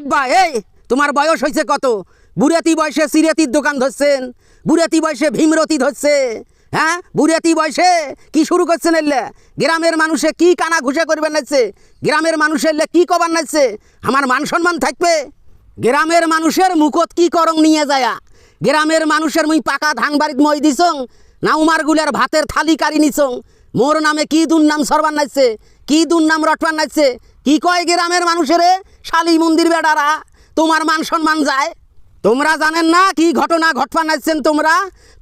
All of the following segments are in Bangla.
আব্বা, এই, তোমার বয়স হয়েছে কত? বুড়াতি বয়সে সিরেতির দোকান ধরছেন, বুড়াতি বয়সে ভীমরতি ধরছে। হ্যাঁ বুড়াতি বয়সে কি শুরু করছেন এলে? গ্রামের মানুষে কি কানা ঘুষে করবেন নাইছে? গ্রামের মানুষের কি কবার নাইছে? আমার মান সম্মান থাকবে? গ্রামের মানুষের মুখত কি করং নিয়ে যায়া? গ্রামের মানুষের মুই পাকা ধান বাড়িত মই দিছং, না উমার গুলের ভাতের থালি কারি নিছং। মোর নামে কি দুর্নাম সরবার নাইছে? কি দুর্নাম রটবার নাইছে? কি কয় গ্রামের মানুষেরে? শালি মন্দির বেড়ারা তোমার মান সম্মান যায়। তোমরা জানেন না কি ঘটনা ঘটবা নাইছেন তোমরা?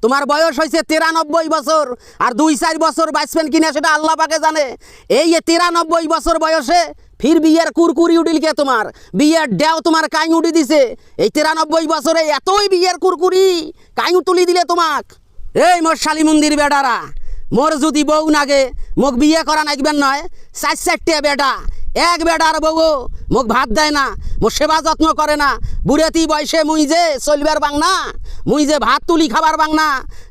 তোমার বয়স হয়েছে তিরানব্বই বছর, আর দুই চার বছর বাঁচবেন কিনা সেটা আল্লাহ পাকে জানে। এই তিরানব্বই বছর বয়সে ফির বিয়ের কুরকুরি উঠিলকে তোমার? বিয়ের ডেও তোমার কাই উঠি দিছে। এই তিরানব্বই বছরে এতই বিয়ের কুরকুরি কাই তুলি দিলে তোমাক। এই মোর শালি মন্দির বেডারা মোর যদি বউ নাগে, মোক বিয়ে করা নাগবেন নয়, চার চারটে বেডা এক বেডার বউ, মোক ভাত দেয় না মোর সেবা যত্ন করে না। বুড়েতি বয়সে মুই যে চলবার বাংনা মুই যে ভাত তুলি খাবার বাংনা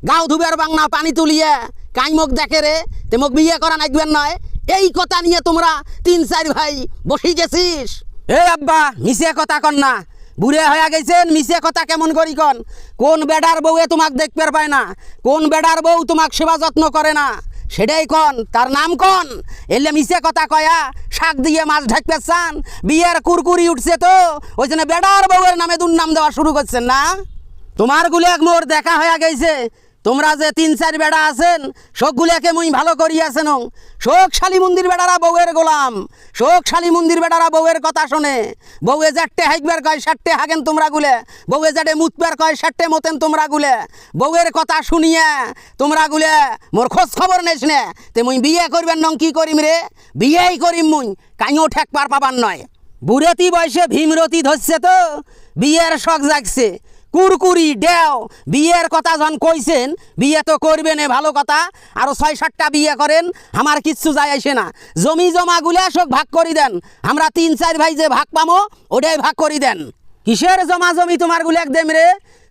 গাও ধুবার বাংনা পানি তুলিয়ে কাই মোক দেখে রে, তে মোক বিয়ে করা নাগবেন নয়। এই কথা নিয়ে তোমরা তিন চার ভাই বসি গেছিস। এই আব্বা মিশে কথা কন না। বুড়ে হয়ে গেছেন মিশে কথা কেমন করি কন? কোন বেডার বউয়ে তোমাক দেখতে পায় না? কোন বেডার বউ তোমাক সেবা যত্ন করে না? সেটাই কন? তার নাম কন? এলে মিশে কথা কয়া, শাক দিয়ে মাছ ঢাকতে চান বিয়ের কুরকুরি উঠছে তো ওই জন্য বেডার বউয়ের নামে দুর্নাম দেওয়া শুরু করছেন না? তোমার গুলেক মোর দেখা হয়ে গেছে। তোমরা যে তিন চার বেড়া আছেন সবগুলাকে মুই ভালো করিয়াছেন। শোক শালী মন্দির বেড়ারা বউয়ের গোলাম। শোক শালী মন্দির বেড়ারা বউয়ের কথা শোনে। বউয়ে জাট্টে হাইকবার কয় ষাট্টে হাগেন তোমরা গুলে। বউয়ে জাটে মুতবার কয় ষাট্টে মতেন তোমরা গুলে। বউয়ের কথা শুনিয়া তোমরা গুলে, মোর খোঁজ খবর নেস নে। তে মুই বিয়ে করবেন নং কি করিম রে? বিয়েই করিম মুই, কাইও ঠেক পার পাবার নয়। বুড়েতি বয়সে ভীমরতি ধরছে তো, বিয়ের শখ জাগছে। কুরকুরি ডেও, বিয়ের কথা যখন কইছেন, বিয়ে তো করবেন এ ভালো কথা আরও ছয় সাতটা বিয়ে করেন, আমার কিচ্ছু যায় আসে না। জমি জমা জমাগুলো সব ভাগ করি দেন, আমরা তিন চার ভাই যে ভাগ পামো, ওটাই ভাগ করি দেন। কিসের জমা জমি তোমার গুলেক দেম রে?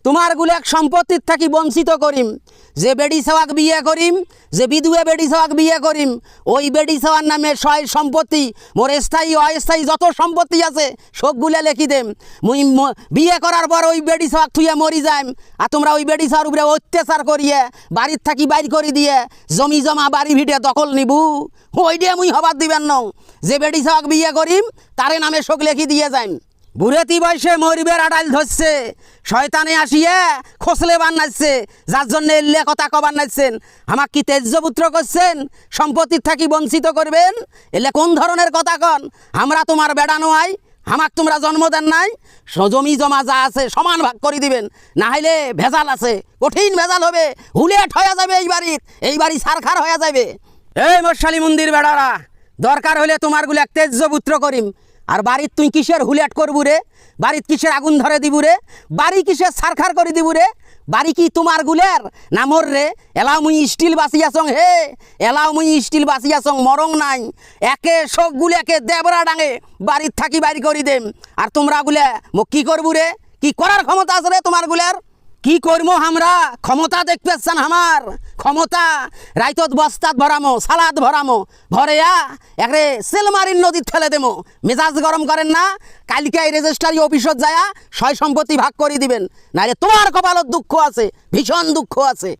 তোমার গুলেক সম্পত্তির থাকি বঞ্চিত করিম। যে বেডি সাওয়াক বিয়ে করিম, যে বিধুয়ে বেডি সাওয়াক বিয়ে করিম, ওই বেডি সাওয়ার নামে সয় সম্পত্তি, মোর স্থায়ী অস্থায়ী যত সম্পত্তি আছে সবগুলা লেখি দেম। মুই বিয়ে করার পর ওই বেডি সাওয়াক থুয়ে মরি যাইম, আর তোমরা ওই বেডি সাওয়ার উপরে অত্যাচার করিয়ে, বাড়ির থাকি বাইর করে দিয়ে, জমি জমা বাড়ি ভিটে দখল নিবু। ওই দিয়ে মুই হবার দিবেন নং। যে বেডি সাওয়াক বিয়ে করিম, তারে নামে শোক লেখি দিয়ে যাইম। বুড়েতি বয়সে মরিবের আডাল ধরছে। শয়তানে আসিয়ে খোসলে বান্নাইছে যার জন্য এল্লে কথা কবার নাইছেন আমাক কি তেজ্যপুত্র করছেন? সম্পত্তির থাকি বঞ্চিত করবেন? এলে কোন ধরনের কথা কন? আমরা তোমার বেড়ানো আই আমাক তোমরা জন্ম দেন নাই। জমি জমা যা আছে সমান ভাগ করে দিবেন না হলে ভেজাল আছে, কঠিন ভেজাল হবে, হুলেট হয়ে যাবে এই বাড়ির, এই বাড়ি সারখার হয়ে যাবে এই মশালী মন্দির বেড়ারা, দরকার হলে তোমারগুলো এক তেজ্যপুত্র করিম। আর বাড়ির তুই কিসের হুলেট করবু রে? বাড়িত কিসের আগুন ধরে দিবু রে? বাড়ি কিসের সারখার করে দিবু রে? বাড়ি কি তোমার গুলের? না মোর রে? এলাও মুই স্টিল বাঁচিয়াছং, হে! এলাও মুই স্টিল বাঁচিয়াছং, মরং নাই। একে সব গুলেকে দেবরা ডাঙে, বাড়ির থাকি বাড়ি করি দেম। আর তোমরা গুলে মো কী করবু রে? কি করার ক্ষমতা আছে রে তোমার গুলের? কি করব আমরা ক্ষমতা দেখতে চান আমার ক্ষমতা? রাইতত বস্তাত ভরামো সালাদ ভরামো। ভরেয়া একরে সেলমারির নদীর ঠেলে দেবো মেজাজ গরম করেন না, কালকে এই রেজিস্ট্রারি অফিসত যায়া সয় সম্পত্তি ভাগ করে দিবেন। নাহলে তোমার কপালত দুঃখ আছে, ভীষণ দুঃখ আছে।